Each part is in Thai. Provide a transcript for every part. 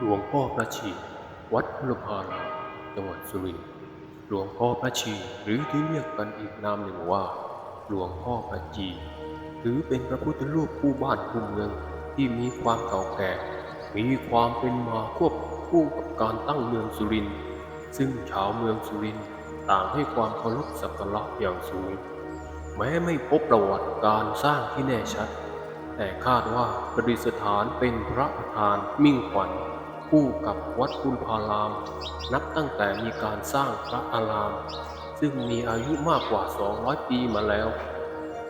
หลวงพ่อพระชี วัดพุรพารามจังหวัดสุรินทร์หลวงพ่อพระชีหรือที่เรียกกันอีกนามหนึ่งว่า หลวงพ่อพระจีถือเป็นพระพุทธรูปคู่บ้านคู่เมืองที่มีความเก่าแก่มีความเป็นมาควบคู่กับการตั้งเมืองสุรินทร์ซึ่งชาวเมืองสุรินทร์ต่างให้ความเคารพสักการะอย่างสูง แม้ไม่พบประวัติการสร้างที่แน่ชัด แต่คาดว่าประดิษฐานเป็นพระประธานมิ่งขวัญ คู่กับวัดคุณพาราม นับตั้งแต่มีการสร้างพระอาราม ซึ่งมีอายุมากกว่า 200 ปีมาแล้ว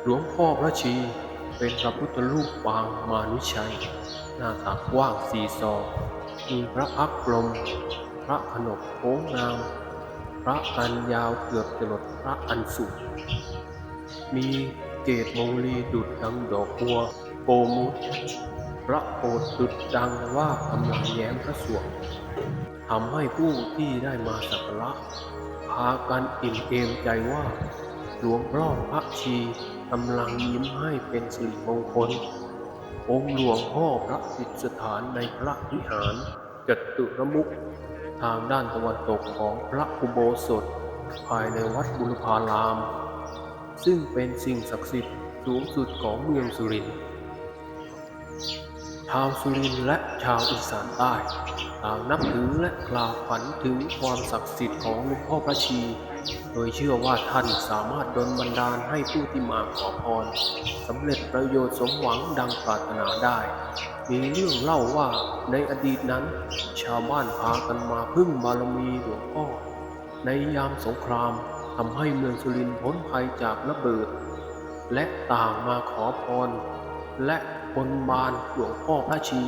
หลวงพ่อพระชี เป็นพระพุทธรูปปางมานุชัย หน้าตักกว้างสี่ศอกมีพระพักตร์กลม พระขนบโค้งงาม พระกันยาวเกือบจะหลดพระอันสุดมีเกตโมลีดุดดังดอกบัวโกมุต พระโอษฐ์ดุดดังว่ากำลังแย้มพระสวงทำให้ผู้ที่ได้มาสักการะพากันอิ่มเอมใจว่า หลวงพ่อพระชีกำลังยิ้มให้เป็นสิริมงคล องค์หลวงพ่อพระสิทธิสถานในพระวิหารจตุรมุขทางด้านตะวันตกของพระอุโบสถ ภายในวัดบุรพาราม ซึ่งเป็นสิ่งศักดิ์สิทธิ์สูงสุดของเมืองสุรินทร์ ชาวสุรินทร์และชาวอีสานใต้ต่างนับถือและกล่าวขวัญถึงความศักดิ์สิทธิ์ของหลวงพ่อพระชี โดยเชื่อว่าท่านสามารถดลบันดาลให้ผู้ที่มาขอพรสำเร็จประโยชน์สมหวังดังปรารถนาได้ มีเรื่องเล่าว่าในอดีตนั้น ชาวบ้านพากันมาพึ่งบารมีหลวงพ่อ ในยามสงครามทำให้เมืองสุรินทร์พ้นภัยจากระเบิด และต่างมาขอพรและ นมารหลวงพ่อพระชี